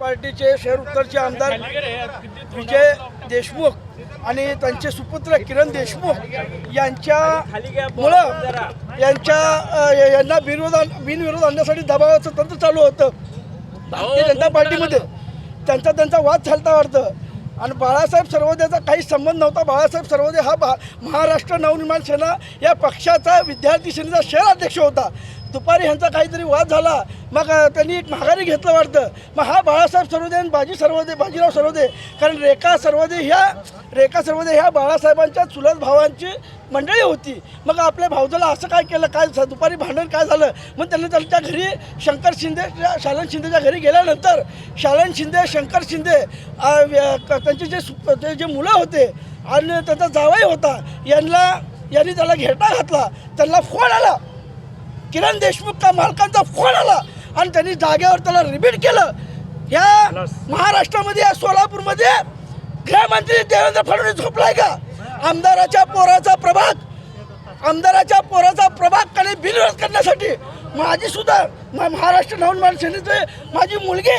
पार्टीचे शहर उत्तरचे आमदार विजय देशमुख आणि त्यांचे सुपुत्र किरण देशमुख यांच्या मुळं यांच्या यांना बिनविरोध बिनविरोध आणण्यासाठी दबावाचं तंत्र चालू होतं. भारतीय जनता पार्टीमध्ये त्यांचा त्यांचा वाद चालता वाढतं आणि बाळासाहेब सर्वोदयाचा काही संबंध नव्हता. बाळासाहेब सर्वोदय हा बा महाराष्ट्र नवनिर्माण सेना या पक्षाचा विद्यार्थी सेनेचा शहर अध्यक्ष होता. दुपारी ह्यांचा काहीतरी वाद झाला. मग त्यांनी एक माघारी घेतलं वाटतं. मग हा बाळासाहेब सर्वदे आणि बाजी सर्वदे बाजीराव सर्वदे कारण रेखा सर्वदे ह्या रेखा सर्वदे ह्या बाळासाहेबांच्या चुलत भावांची मंडळी होती. मग आपल्या भाऊजाला असं काय केलं? काय दुपारी भांडण काय झालं? मग त्यांनी त्यांच्या घरी शंकर शिंदे शालन शिंदेच्या घरी गेल्यानंतर शालन शिंदे शंकर शिंदे त्यांचे जे सु- ते जे मुलं होते आणि त्यांचा जावई होता यांना यांनी त्याला घेटा घातला. त्यांना फोड आला. किरण देशमुख का मालकांचा फोन आला आणि त्यांनी जागेवर त्याला रिपीट केलं. ह्या महाराष्ट्रामध्ये या सोलापूरमध्ये गृहमंत्री देवेंद्र फडणवीस झोपलाय का? आमदाराच्या पोराचा प्रभाग आमदाराच्या पोराचा प्रभागकडे बिनविरोध करण्यासाठी माझी सुद्धा म- महाराष्ट्र नवनिर्माण सेनेचे माझी मुलगी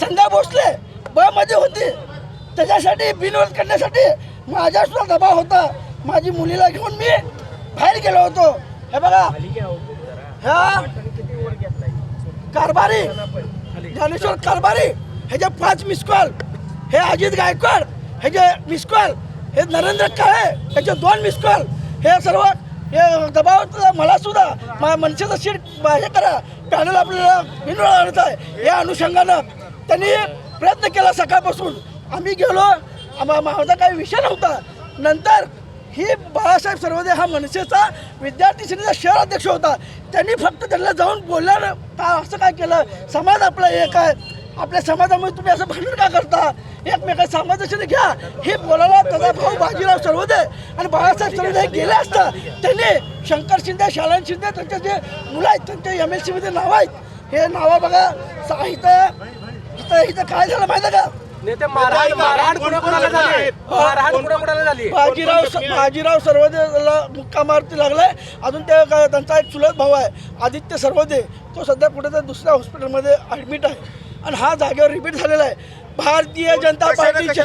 संध्या भोसले ब मध्ये होती. त्याच्यासाठी बिनविरोध करण्यासाठी माझ्या सुद्धा दबाव होता. माझी मुलीला घेऊन मी बाहेर गेलो होतो. हे बघा. ह्या कारभारी. ज्ञानेश्वर कारभारी. ह्याचे पाच मिस कॉल हे अजित गायकवाड ह्याचे मिस कॉल हे नरेंद्र काळे ह्याचे दोन मिस कॉल हे सर्व हे दबाव मला सुद्धा मा मनसेचं सीट हे करा. पॅनल आपल्याला आणत आहे. या अनुषंगानं त्यांनी प्रयत्न केला सकाळपासून. आम्ही गेलो आम्हा माझा काही विषय नव्हता. नंतर ही बाळासाहेब सर्वदे हा मनसेचा विद्यार्थी सेनेचा शहर अध्यक्ष होता. त्यांनी फक्त त्यांना जाऊन बोलल्यानं का असं काय केलं? समाज आपला एक आहे. आपल्या समाजामध्ये तुम्ही असं भांडण का करता? एकमेका समाजाशी घ्या. हे बोलायला त्याचा भाऊ बाजीराव सर्वोदय आणि बाळासाहेब सर्वोदय गेले असता त्यांनी शंकर शिंदे शालन शिंदे त्यांचे जे मुलं आहेत त्यांचे एम एल सीमध्ये नावं आहेत. हे नावं बघा. इथं इथं इथं काय झालं माहिती का? नेते मारहाण मारहाण कुणा कुणाला झाली? मारहाण कुणा कुणाला झाली? बाजीराव बाजीराव सर्वदेला मुक्का मारती लागलाय. अजून ते काय त्यांचा एक चुलत भाऊ आहे आदित्य सर्वदे. तो सध्या कुठेतरी दुसऱ्या हॉस्पिटलमध्ये ॲडमिट आहे. आणि हा जागेवर रिपीट झालेला आहे. भारतीय जनता पार्टीचे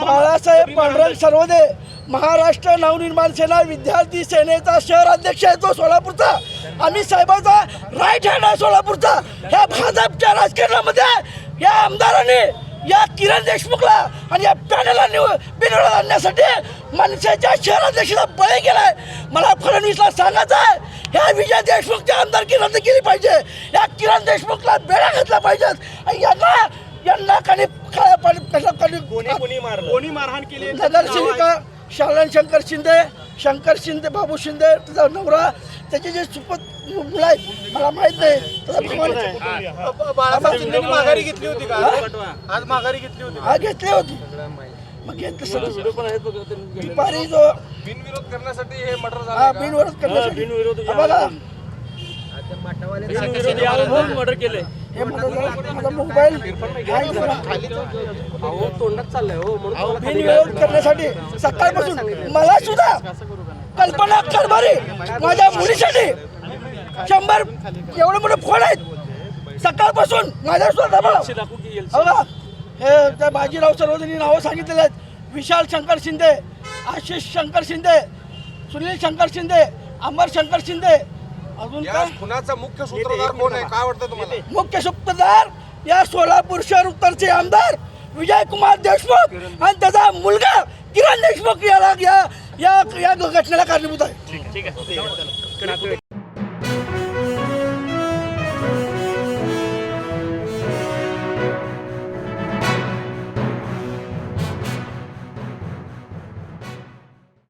बाळासाहेब पांडुरंग सर्वदे महाराष्ट्र नवनिर्माण सेना विद्यार्थी सेनेचा शहर अध्यक्ष आहे तो सोलापूरचा. आम्ही साहेबाचा राईट हँड आहे सोलापूरचा. ह्या भाजपच्या राजकारणामध्ये या आमदाराने या किरण देशमुखला आणि या पॅनलला निव बिनविरोध आणण्यासाठी मनसेच्या शहराध्यक्षाला बळी गेलाय. मला फडणवीसला सांगायचं आहे ह्या विजय देशमुखच्या आमदारकी रद्द केली पाहिजे. या किरण देशमुखला बेड्या घातल्या पाहिजेत. आणि यांना यांना काही कोणी मारहाण केली? नगरसेविका शालन शंकर शिंदे शंकर शिंदे बाबू शिंदे त्याचा नवरा त्याचे जे सुपत मुलं आहेत मला माहीत नाही. बाळासाहेब शिंदेनी माघारी घेतली होती का? आज माघारी घेतली होती. हा घेतली होती. मग घेतलं सगळं. दुपारी जो बिनविरोध करण्यासाठी हे मटर हा बिनविरोध करण्यासाठी. हा बघा मर्डर केले हे मोबाईल. अहो तोंडात चाललंय हो म्हणून बिनविरोध करण्यासाठी सकाळपासून मला सुद्धा कल्पना कारभारी माझ्या मुलीसाठी. शंभर एवढे मोठे फोन आहेत. सकाळपासून माझ्या सुद्धा हो? हे त्या बाजीराव सर्वजणी नावं सांगितलेले आहेत. विशाल शंकर शिंदे आशिष शंकर शिंदे सुनील शंकर शिंदे अमर शंकर शिंदे. अजून खुनाचा मुख्य सूत्रधार कोण आहे? काय वाटतं तुम्हाला? मुख्य सूत्रधार या सोलापूर शहर उत्तरचे आमदार विजय कुमार देशमुख आणि त्याचा मुलगा किरण देशमुख याला या या या घटनेला कारणीभूत आहे